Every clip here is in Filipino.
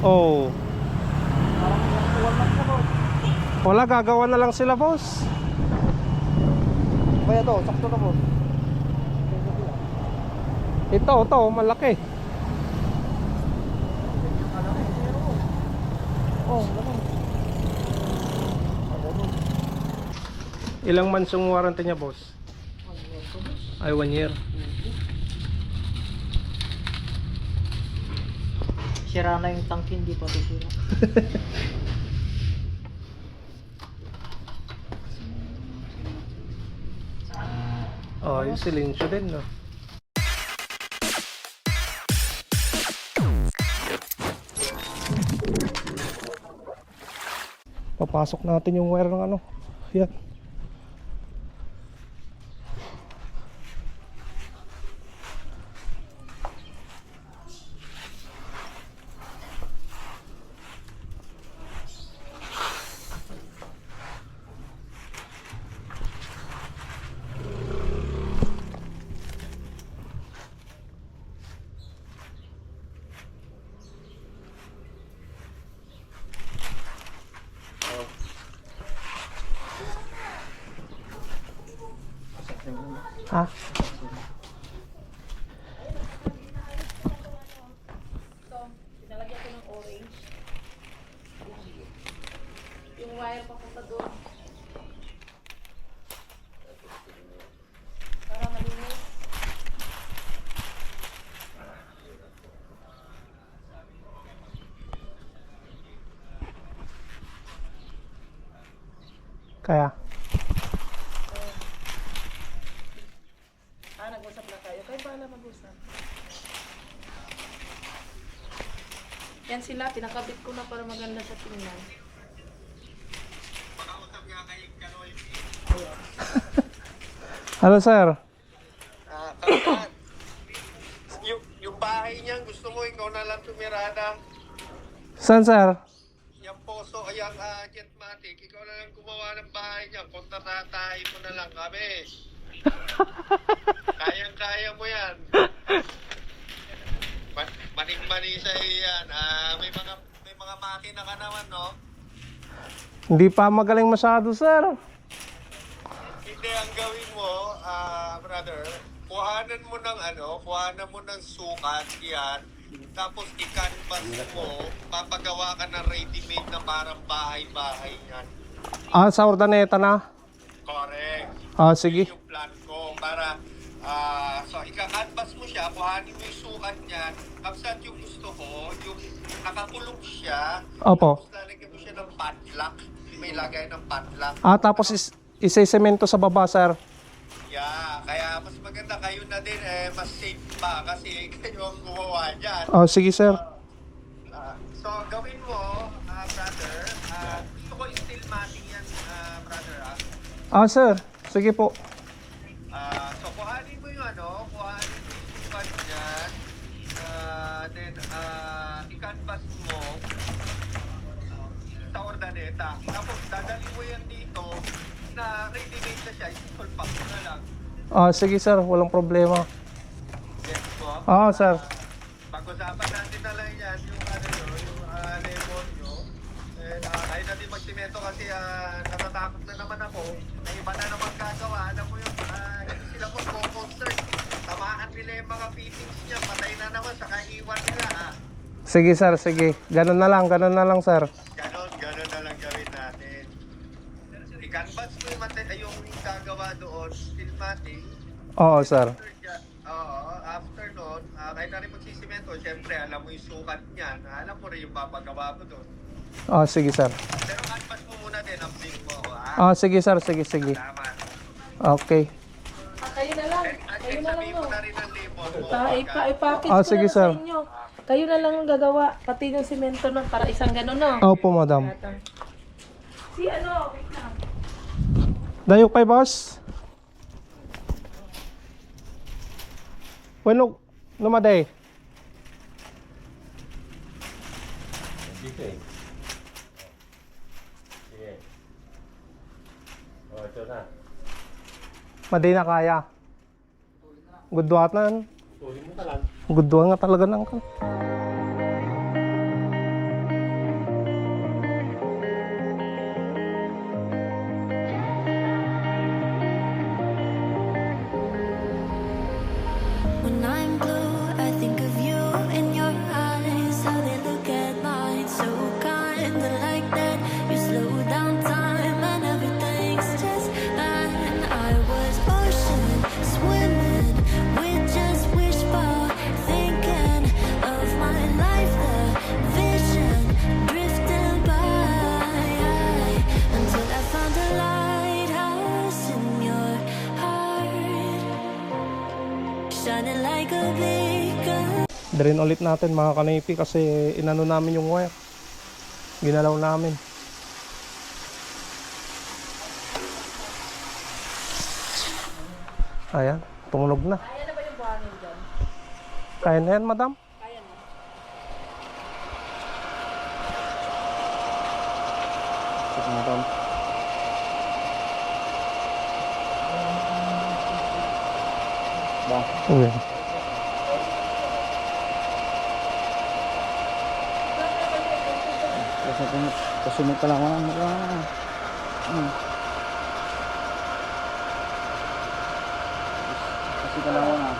Oh. Wala, gagawa na lang sila, boss. Kaya to, sakto na boss. Ito, ito, malaki. Oh, naman. Ilang months yung warranty niya, boss? Ay, one year. Sira na yung tank, hindi pa ito sira. Oh, yung silensyo din, no? Papasok natin yung wire ng ano. Yan. Ha? Pinalagyan ko ng orange. Yung wire papunta doon. Para malinis. Kaya? Ah, nag-usap na tayo. Kayo bahala mag-usap. Yan sila, pinakabit ko na para maganda sa tingnan. Hello, sir. Ah, kapan? yung, yung bahay niyan, gusto mo ikaw na lang tumirada. Saan, sir? Yung poso, yung uh, Jetmatic, ikaw na lang gumawa ng bahay niya. Kontratatahin mo na lang kami. Kayang-kaya mo yan. Man- Maning-mani sa iyan. Ah, may mga may mga makina ka naman, no? Hindi pa magaling masyado, sir. Hindi, ang gawin mo, ah, brother, kuhanan mo ng ano, kuhanan mo ng sukat, yan, tapos i-canvas mo, papagawa ka ng ready-made na parang bahay-bahay yan. Ah, sa ordaneta na? Correct. Ah, sige. Yun yung plan ko para ah so ika-canvas mo siya, kuhanin mo yung sukat niyan, kapsat yung gusto ko, yung nakakulong siya, Opo. tapos lalagyan mo siya ng padlock, may lagay ng padlock. Ah, tapos is isa-semento sa baba, sir. Yeah, kaya mas maganda kayo na din eh, mas safe pa kasi kayo ang gumawa dyan. Oh, sige, sir. Ah, so, gawin mo, ah, brother, ah, gusto ko yung steel matting yan, ah, brother, ah. Ah, sir. Sige po. Ah, so, kuhanin mo yung ano, kuhanin mo yung sukat dyan, ah, then, ah, i-canvas mo sa ordaneta. Tapos, dadali mo yan dito na ready-made na siya, isulpak mo na lang. Ah, sige, sir. Walang problema. Yes po. Ah, sir. Pag-usapan natin na lang yan, yung ano nyo, yung uh, lemon nyo. And uh, kahit natin magsimento kasi ah, natatakot na naman ako. May iba na naman gagawa. Alam mo yung uh, sila po concert. Tamaan nila yung mga fittings niya. Patay na naman sa kaiwan nila. Ah. Sige, sir. Sige. Ganun na lang. Ganun na lang, sir. Ganon, ganon na lang gawin natin. I-canvas mo yung, mate- ay, yung gagawa doon, filmatic. Oo, sir. After dyan, oo, after nun, ah, kahit na rin magsisimento, syempre alam mo yung sukat niyan, alam mo rin yung papagawa mo doon. Ah, sige, sir. Pero canvas mo muna din, ang bling mo, ha? Ah, sige, sir. Sige, sige. Tama. Okay. Ah, kayo na lang. At Kayo na lang sabihin no. mo na rin ang label mo. Pa, ipa, ipackage Ah, ko sige, na lang sir. sa inyo. Kayo na lang ang gagawa. Pati yung simento no, para isang gano'n no. Opo, madam. Si ano, wait lang. Dayo kay boss. Bueno, lumaday. Maday na kaya. Gudwat na. Gudwa nga talaga ng kan. Drain ulit natin mga kanipi kasi inano namin yung wire. Ginalaw namin. Ayan, tumunog na. Kaya na ba yung buhangin dyan? Kaya na yan, madam? Kung kasunod ka lang ako ng mukha. Hmm. Kasi ka lang ako na.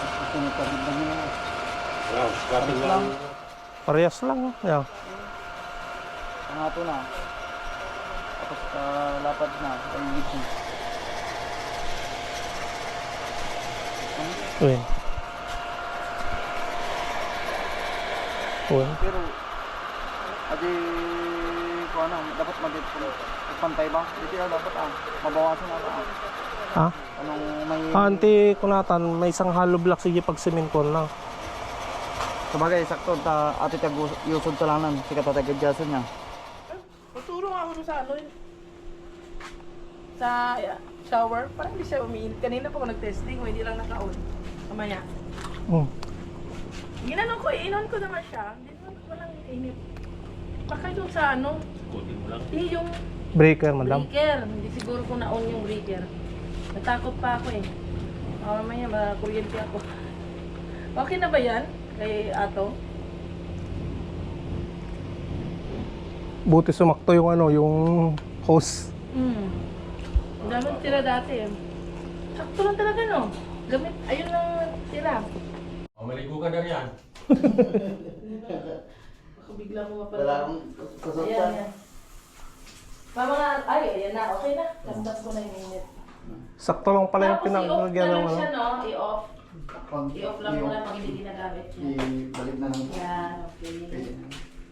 Kasunod ka din lang yun. Paris lang. Parehas lang. oh. Yeah. Pangato na. Tapos uh, lapad na. Pagigit na. Uy. Uy. Pero, adi, kung ano, dapat magit pantay ba? Hindi ah, dapat ah, mabawasan na ah. Ha? Anong may... Ah, anti kunatan, may isang hollow block sige pag siminton lang. Sabagay, sakto, ta, ati tag yusod ta lang nan, si katatagadyasan niya. Tuturo nga ako sa ano yun. Sa yeah, shower. Parang hindi siya umiinit. Kanina pa ako nag-testing. Hindi lang naka-on. Mamaya. Hmm. Ginanong ko, inon ko naman siya. Hindi naman walang init. Baka yung sa ano. Hindi yung Breaker, madam. breaker. Hindi siguro ko na-on yung breaker. Natakot pa ako eh. Oh, mamaya makakuryente ako. Okay na ba yan? Kay Ato? Buti sumakto yung ano, yung hose. Hmm. Ang daming tira dati eh. Sakto lang talaga no. Gamit, ayun lang tira. O, maligo ka na riyan. Baka bigla mo mapala. Ayan, ayan. Pa mga, ay, ayan na, okay na. Lamdas ko na yung init. Sakto lang pala yung Tapos i-off na ng lang ano. siya, no? I-off. I-off lang muna pag hindi ginagamit niya. Ibalik na lang. Yan, okay.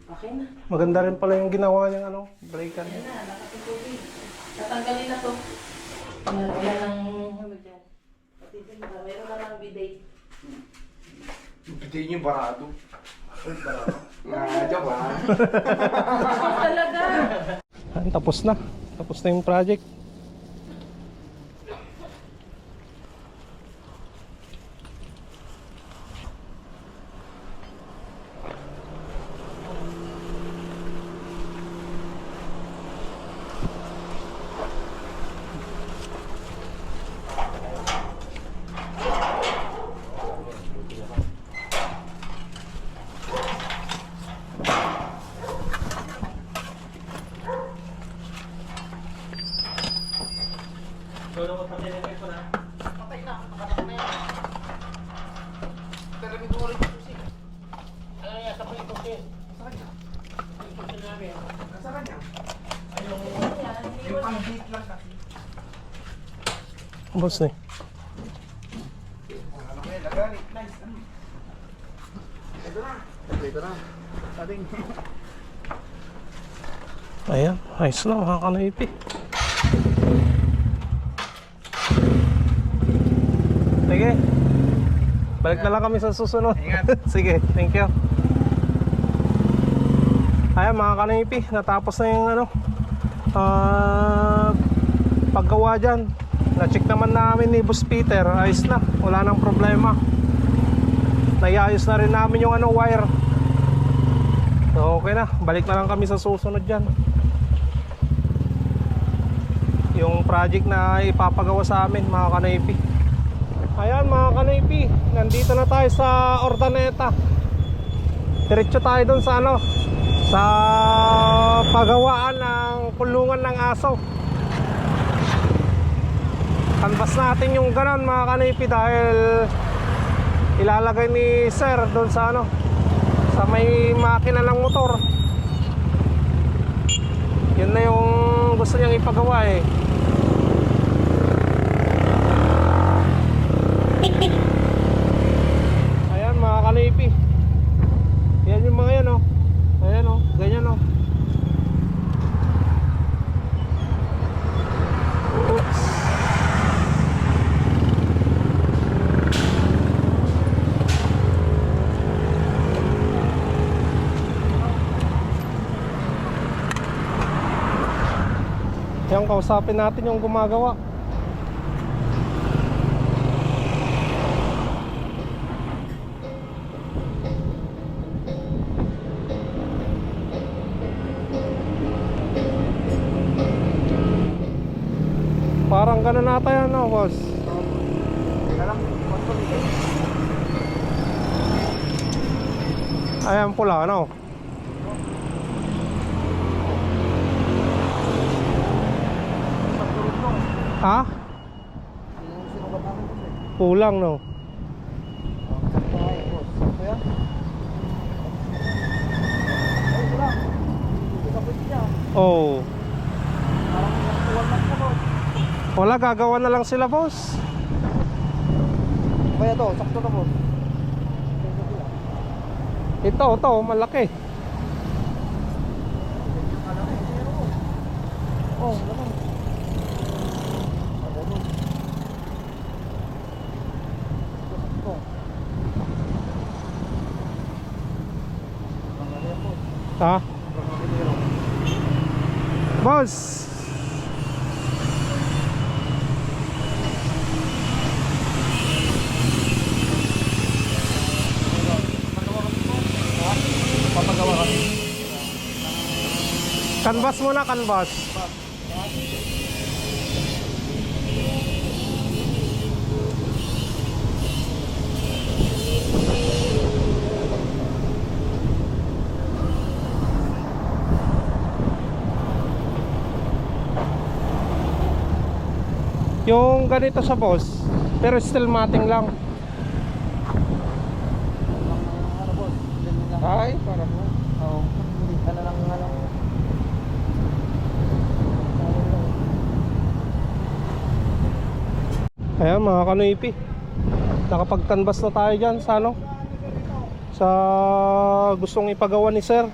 Okay na. Maganda rin pala yung ginawa niyang ano, breaker. Ayan na, nakatutubig. Tatanggalin na to. Ayan, ayan ang ano dyan. Pati din ba, meron na lang bidet. Pati yung barado. Nga, joke ah. Talaga. Tapos na. Tapos na yung project. Boss na eh. Ito na. Ating... Ayan, ayos na mga kanaypi. Sige. Balik na lang kami sa susunod. Sige, thank you. Ayan mga kanaypi, natapos na yung ano, ah, paggawa dyan. Na-check naman namin ni Boss Peter, ayos na, wala nang problema. Naiayos na rin namin yung ano, wire. So okay na, balik na lang kami sa susunod dyan Yung project na ipapagawa sa amin mga kanaypi Ayan mga kanaypi, nandito na tayo sa Ordaneta. Diretso tayo dun sa ano Sa pagawaan ng kulungan ng aso. Canvas natin yung ganon mga kanaypi dahil Ilalagay ni sir doon sa ano sa may makina ng motor. Yun na yung gusto niyang ipagawa eh ayan mga kanipi yan yung mga yan oh ayan oh ganyan oh oops lang kausapin natin yung gumagawa. Parang ganun nata yan, no, boss? Ayan pula, ano? Ha? Yung sinukat namin boss eh. Kulang, no? Sakto nga eh, boss. Sakto yan. Ay, ito lang. Ito sa pwede niya. Oh. Wala, gagawa na lang sila, boss. Kaya to, sakto na boss. Ito, ito, malaki. Oh, naman. Ako boss. Sakto. Ang ano yan, boss? Ha? Ang nakikita. Boss! Papagawa kami. Canvas muna, canvas. Yung ganito sa boss, pero still mating lang. Ano boss? Ganun lang. Ay, para mo. Oo. Hindi ka na lang ano. Ayan mga kanoipi Nakapag-canvas na tayo dyan sa ano? Sa gustong ipagawa ni sir.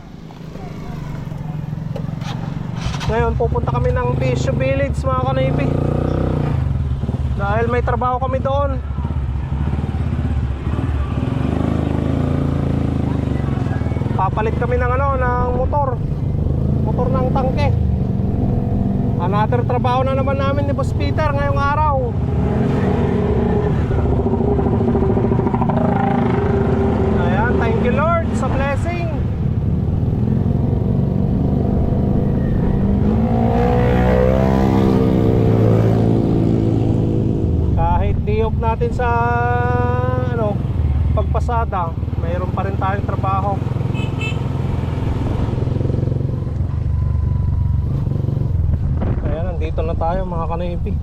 Ngayon pupunta kami ng Fisher Village mga kanoipi Dahil may trabaho kami doon. Papalit kami ng ano ng motor. Motor ng tangke Another trabaho na naman namin ni Boss Peter ngayong araw Ayan, thank you Lord sa blessing. Kahit diop natin sa ano, pagpasada, mayroon pa rin tayong trabaho. Nandito na tayo mga kanipi.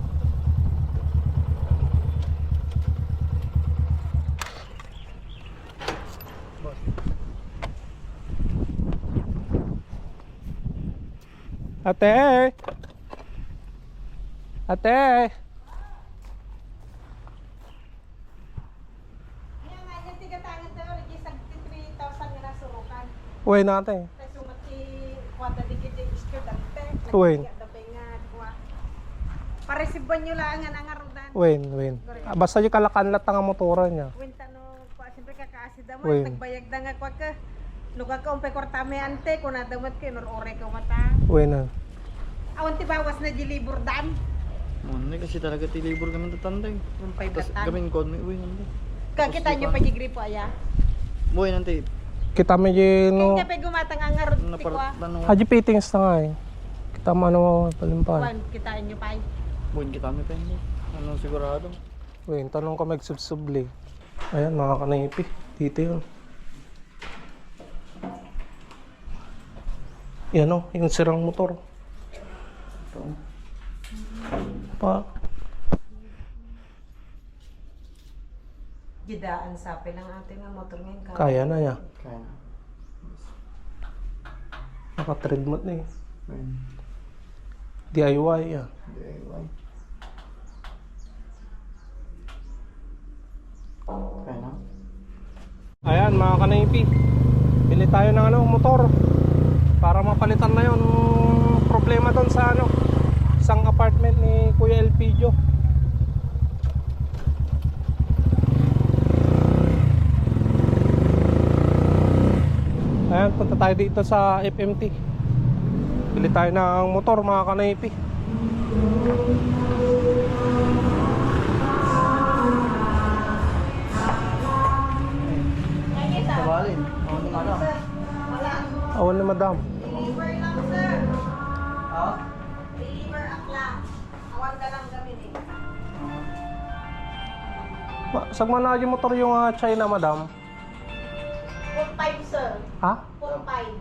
Ate! Ate! Kaya nga, yung Paresibon nyo lang nga nangarudan. Win, win. Ah, Basta yung kalakanlat ang motoran niya. Winta no, kuha, siyempre kakaasida mo, Uy. nagbayag na nga kuha ka. Lugar ka, umpay kwartame ante, kung nadamot ka, nor-ore ka mata. Win na. Awan ti bawas na jilibur dan. Ano kasi talaga tilibor kami tatanda eh. Umpay Tapos batan. kami kon uy nante. Kakita nyo pa jigripo aya. Boy nante. Kita mo yung no, Kaya pa gumatang ang ngarut Na ti kuha. tanong. Haji fittings na nga eh. Kita mo ano palimpan. Kuhan, kitain nyo pa. Boy kita mi pa hindi. Ano sigurado. Win, tanong ka magsubsubli. Ayan mga kanipi. Dito yun. Yan o, yung sirang motor. Pa, Gidaan sapi ng ating nga motor ngayon. ka. kaya na niya. Kaya na. Naka-tread mo na eh. Ayun. DIY yan. DIY. Kaya na. Ayan mga kanipi. Bili tayo ng ano, motor. Para mapalitan na yung problema doon sa ano, isang apartment ni Kuya Elpidio. Ayan, punta tayo dito sa FMT. Bili tayo ng motor mga kanipi. Awan ni madam. Deliver lang, sir. Ha? Deliver akla. Awan ka lang kami eh. Ma- Sag man na yung motor yung ah, China madam? Full five, sir. Ha? Full five.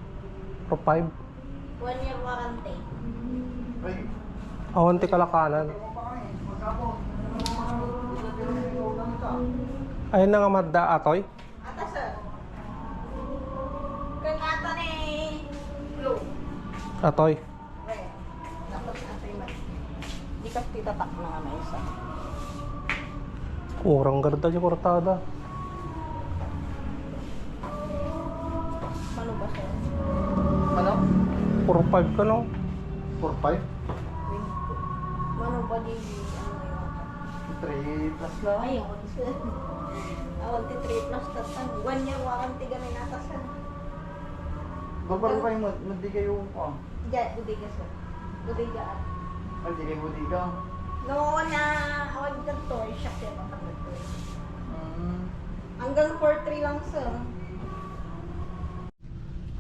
Pro 5? One year warranty. Ay, Awan ti kalakanan. Ayun na nga Mazda atoy. Atoy. Di ka titatak na nga na isa. Kurang garda yung kortada. Ano ba, sir? ano? Pro 5 ka no? 4-5? Ano ba di ano yung 3 plus lang. Ayun, sir. Awan ti 3 plus tatan. One year warranty kami nata, sir. Babaro pa yung madi kayo pa. Diyan, budiga, sir. Budiga. Ay, di kayo budi ka. No, na awan ka to. Siya siya patanggal to. Hmm. Hanggang 4-3 lang, sir.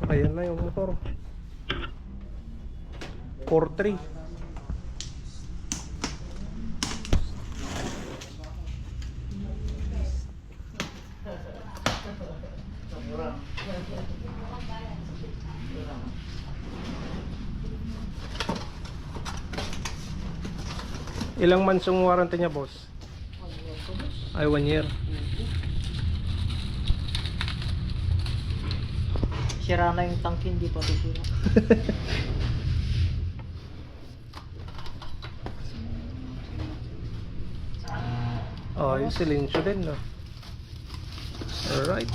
Ayan na yung motor. 4-3. Ilang months yung warranty niya, boss? Ay, one year. Sira na yung tank, hindi pa sira. Oh, yung silensyo din, no? Alright.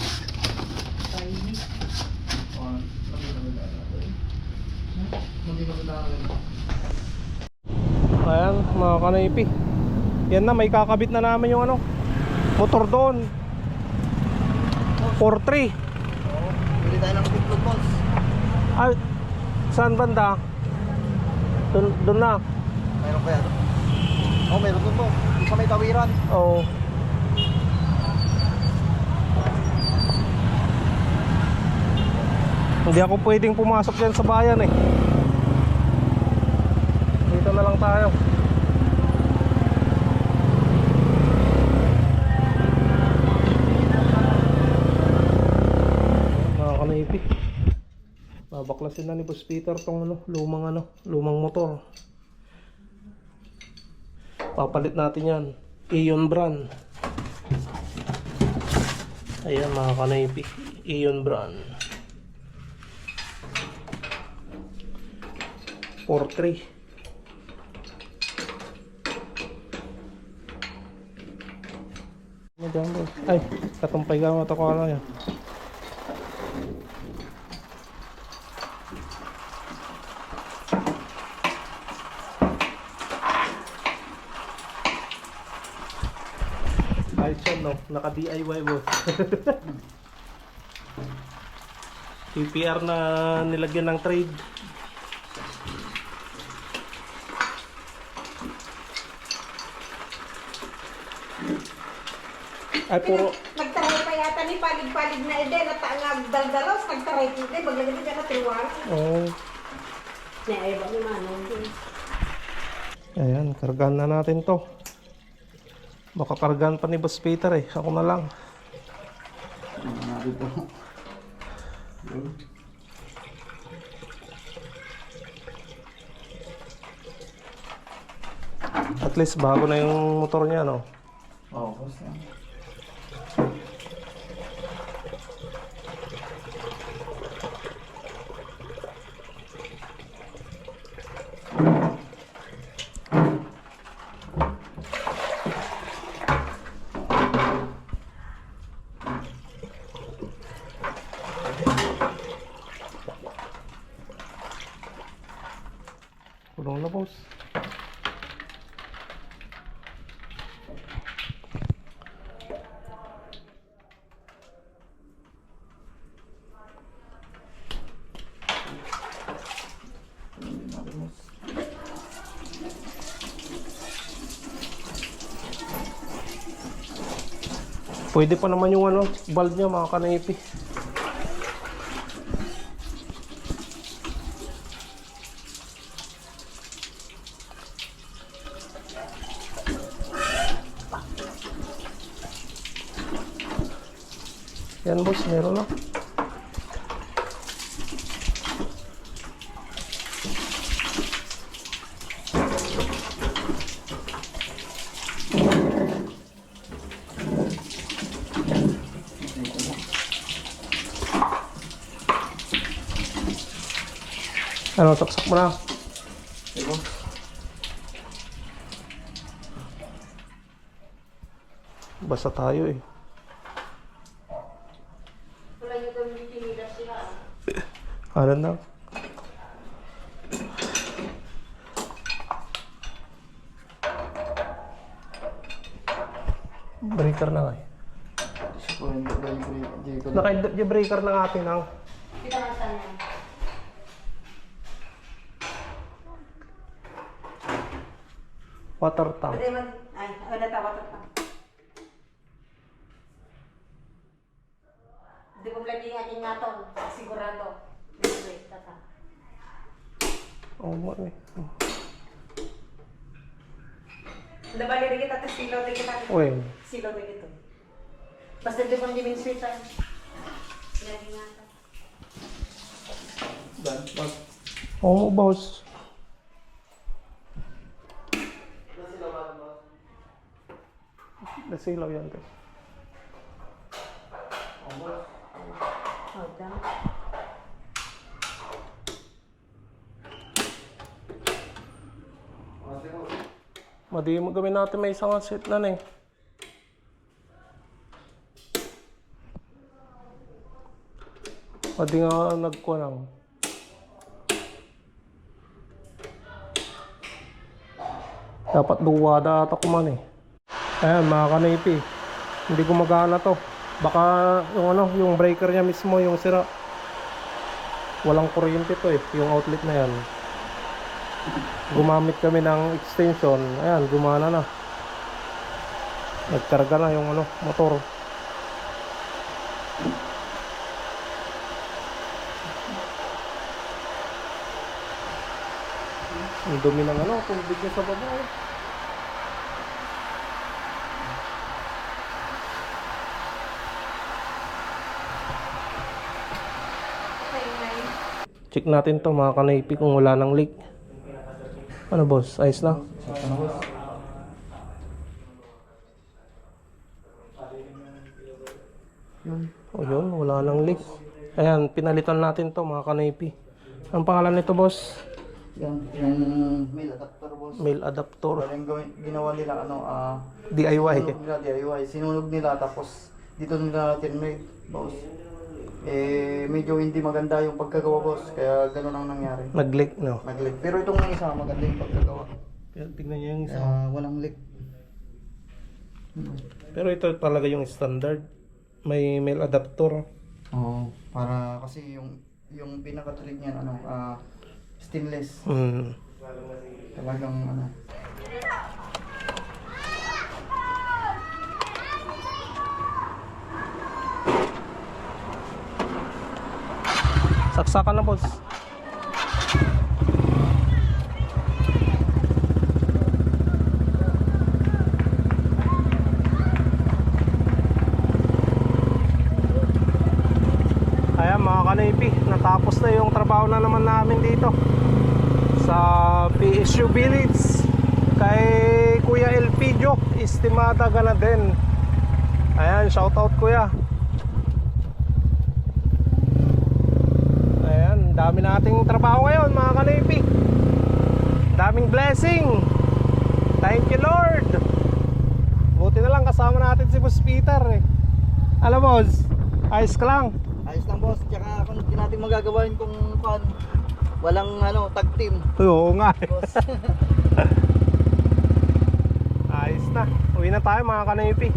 Ayan, mga kanaypi. Yan na, may kakabit na namin yung ano, motor doon. 4-3. Bili tayo ng tiklog boss. Ay, saan banda? Doon, doon na. Mayroon kaya? Oo, oh, meron doon to. Isa may tawiran. Oo. Hindi ako pwedeng pumasok dyan sa bayan eh. Tayo. Mga kanaypi. Babaklasin na ni Boss Peter tong ano, lumang ano, lumang motor. Papalit natin yan. Ion brand. Ayan mga kanaypi. Ion brand. 4-3. Boss? Ay, katumpay ka ito ko ano yan. Ayos yan, no? Naka-DIY mo. PPR na nilagyan ng trade. Ay, puro, Nagtaray pa yata ni palig-palig na ide. Nataangag daldalos. Nagtaray ko ide. Maglagay ka na tiwala. oh, Na iba ni Manong ayan, kargahan na natin to. Baka kargahan pa ni Boss Peter eh. Ako na lang. Nabi po. At least bago na yung motor niya, no? Oo, boss yan. Kulong na, boss. Pwede pa naman yung ano, valve niya mga kanaypi. Yan boss, meron na. Ano, saksak mo na. Diba? Basta tayo eh. Wala niyo kami bitinilas siya. Ano na? Breaker na nga eh. Naka-breaker na nga atin ang Kita ka saan yan. Water tank. Pwede man, ay, ano tawag ito? Di ko lagi nga din nga to, sigurado. Wait, tata. Oo oh, eh. Nabali rin kita, tapos silaw rin kita. Uy, Silaw rin ito. Basta di mo din switch ay. Lagi nga to. Dan, boss. oo boss. Nasilaw yan. te. Hold on. Madi mo gawin natin may isang set na na eh. Madi nga nagkuha. Dapat duwada ata ko man eh. Ayan mga kanipi. Hindi gumagana to. Baka yung ano, yung breaker niya mismo yung sira. Walang kuryente to eh, yung outlet na yan. Gumamit kami ng extension. Ayan, gumana na. Nagkarga na yung ano, motor. Ang dumi ng ano, tubig niya sa baba. eh. Check natin to mga kanaypi kung wala nang leak. Ano boss? Ayos na? Ano, boss? Yun. O yun, wala nang leak. Ayan, pinalitan natin to mga kanaypi. Ang pangalan nito boss? Yan, yung mail adapter, boss. Mail adapter. Yung gawin, ginawa nila, ano, ah, DIY. sinunog nila DIY. Sinunog nila, tapos dito nila tinrade, boss. Eh, medyo hindi maganda yung pagkagawa, boss. Kaya ganun ang nangyari. Nag-leak, no? Nag-leak. Pero itong isa, maganda yung pagkagawa. Yan, tignan niyo yung isa. Kaya walang leak. Pero ito talaga yung standard. May mail adapter. Oo, para kasi yung yung pinakatulig niyan ano, ah stainless. Hmm. Talagang ano. Saksakan na boss. Ayan mga kanaypi, natapos na yung trabaho na naman namin dito sa PSU Village kay Kuya Elpidio, estimada gana din. Ayan, shoutout kuya. Ayan, dami nating trabaho ngayon mga kanaypi. Daming blessing. Thank you Lord. Buti na lang kasama natin si Boss Peter eh. Alam boss, ayos ka lang. Ayos lang boss, tsaka kung hindi natin magagawain kung pan walang ano tag team. Oo nga eh. Boss. Ayos na. Uwi na tayo mga kanaypi.